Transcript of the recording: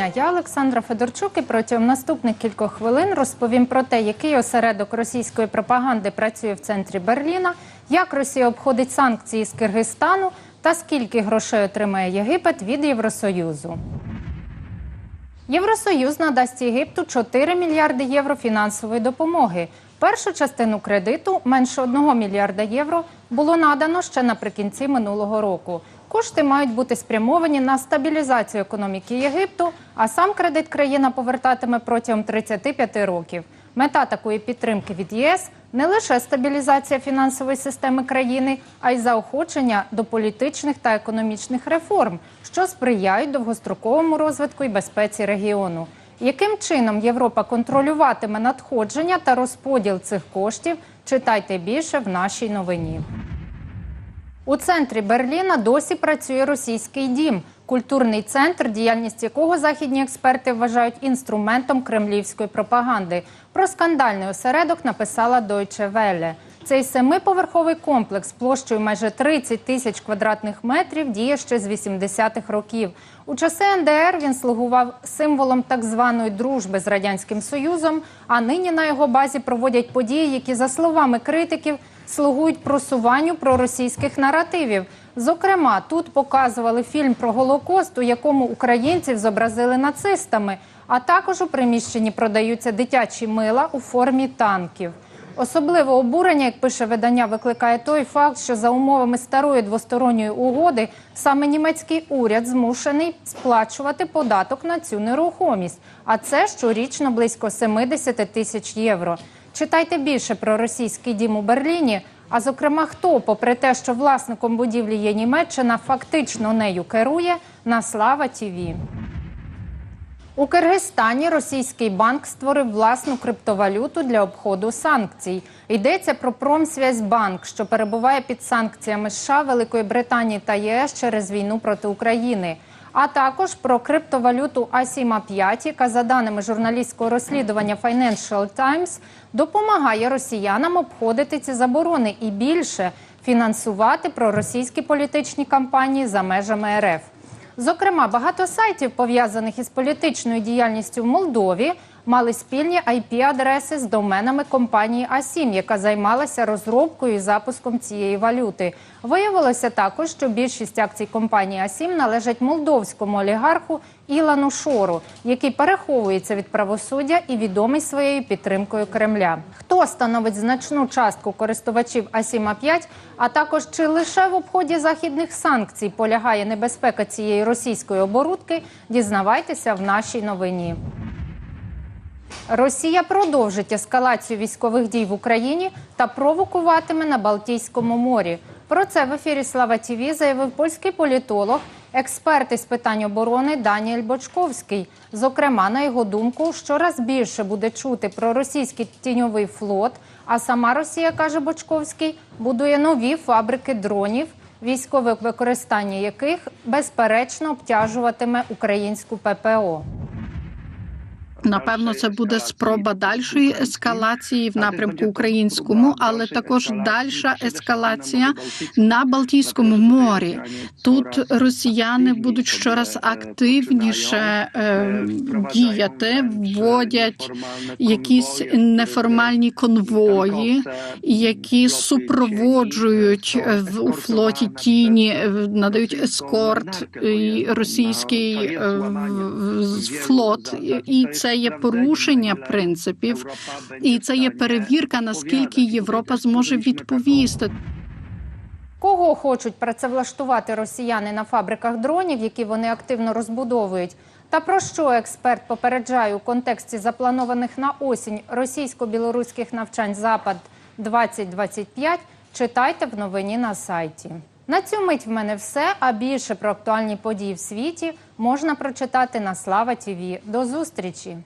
дня. Я Олександра Федорчук і протягом наступних кількох хвилин розповім про те, який осередок російської пропаганди працює в центрі Берліна, як Росія обходить санкції з Киргизстану та скільки грошей отримає Єгипет від Євросоюзу. Євросоюз надасть Єгипту 4 мільярди євро фінансової допомоги. Першу частину кредиту менше 1 мільярда євро було надано ще наприкінці минулого року. Кошти мають бути спрямовані на стабілізацію економіки Єгипту, а сам кредит країна повертатиме протягом 35 років. Мета такої підтримки від ЄС не лише стабілізація фінансової системи країни, а й заохочення до політичних та економічних реформ, що сприяють довгостроковому розвитку і безпеці регіону. Яким чином Європа контролюватиме надходження та розподіл цих коштів? Читайте більше в нашій новині. У центрі Берліна досі працює російський дім, культурний центр, діяльність якого західні експерти вважають інструментом кремлівської пропаганди. Про скандальний осередок написала Deutsche Welle. Цей семиповерховий комплекс площею майже 30 тисяч квадратних метрів діє ще з 80-х років. У часи НДР він слугував символом так званої дружби з радянським союзом. А нині на його базі проводять події, які, за словами критиків, слугують просуванню проросійських наративів. Зокрема, тут показували фільм про Голокост, у якому українців зобразили нацистами. А також у приміщенні продаються дитячі мила у формі танків. Особливо обурення, як пише видання, викликає той факт, що за умовами старої двосторонньої угоди саме німецький уряд змушений сплачувати податок на цю нерухомість. А це щорічно близько 70 тисяч євро. Читайте більше про російський дім у Берліні. А зокрема, хто, попри те, що власником будівлі є Німеччина, фактично нею керує на Слава Тіві. У Киргизстані російський банк створив власну криптовалюту для обходу санкцій. Йдеться про Промсвязьбанк, що перебуває під санкціями США, Великої Британії та ЄС через війну проти України. А також про криптовалюту Асіма 5 яка за даними журналістського розслідування Financial Times допомагає росіянам обходити ці заборони і більше фінансувати проросійські політичні кампанії за межами РФ. Зокрема, багато сайтів, пов'язаних із політичною діяльністю в Молдові, мали спільні IP-адреси з доменами компанії Асім, яка займалася розробкою і запуском цієї валюти. Виявилося також, що більшість акцій компанії Асім належать молдовському олігарху Ілану Шору, який переховується від правосуддя і відомий своєю підтримкою Кремля. Хто становить значну частку користувачів Асіма 5 а також чи лише в обході західних санкцій полягає небезпека цієї російської оборудки, дізнавайтеся в нашій новині. Росія продовжить ескалацію військових дій в Україні та провокуватиме на Балтійському морі. Про це в ефірі Слава Тіві заявив польський політолог, експерт із питань оборони Даніель Бочковський. Зокрема, на його думку, щораз більше буде чути про російський тіньовий флот. А сама Росія каже Бочковський, будує нові фабрики дронів, військове використання яких безперечно обтяжуватиме українську ППО. Напевно, це буде спроба дальшої ескалації в напрямку українському, але також дальша ескалація на Балтійському морі. Тут росіяни будуть щораз активніше е, діяти, вводять якісь неформальні конвої, які супроводжують е, в флоті тіні, е, надають ескорт і російський е, флот, і це є порушення принципів, і це є перевірка, наскільки Європа зможе відповісти. Кого хочуть працевлаштувати росіяни на фабриках дронів, які вони активно розбудовують? Та про що експерт попереджає у контексті запланованих на осінь російсько-білоруських навчань Запад 2025 Читайте в новині на сайті. На цю мить в мене все. А більше про актуальні події в світі можна прочитати на Слава Тіві. До зустрічі!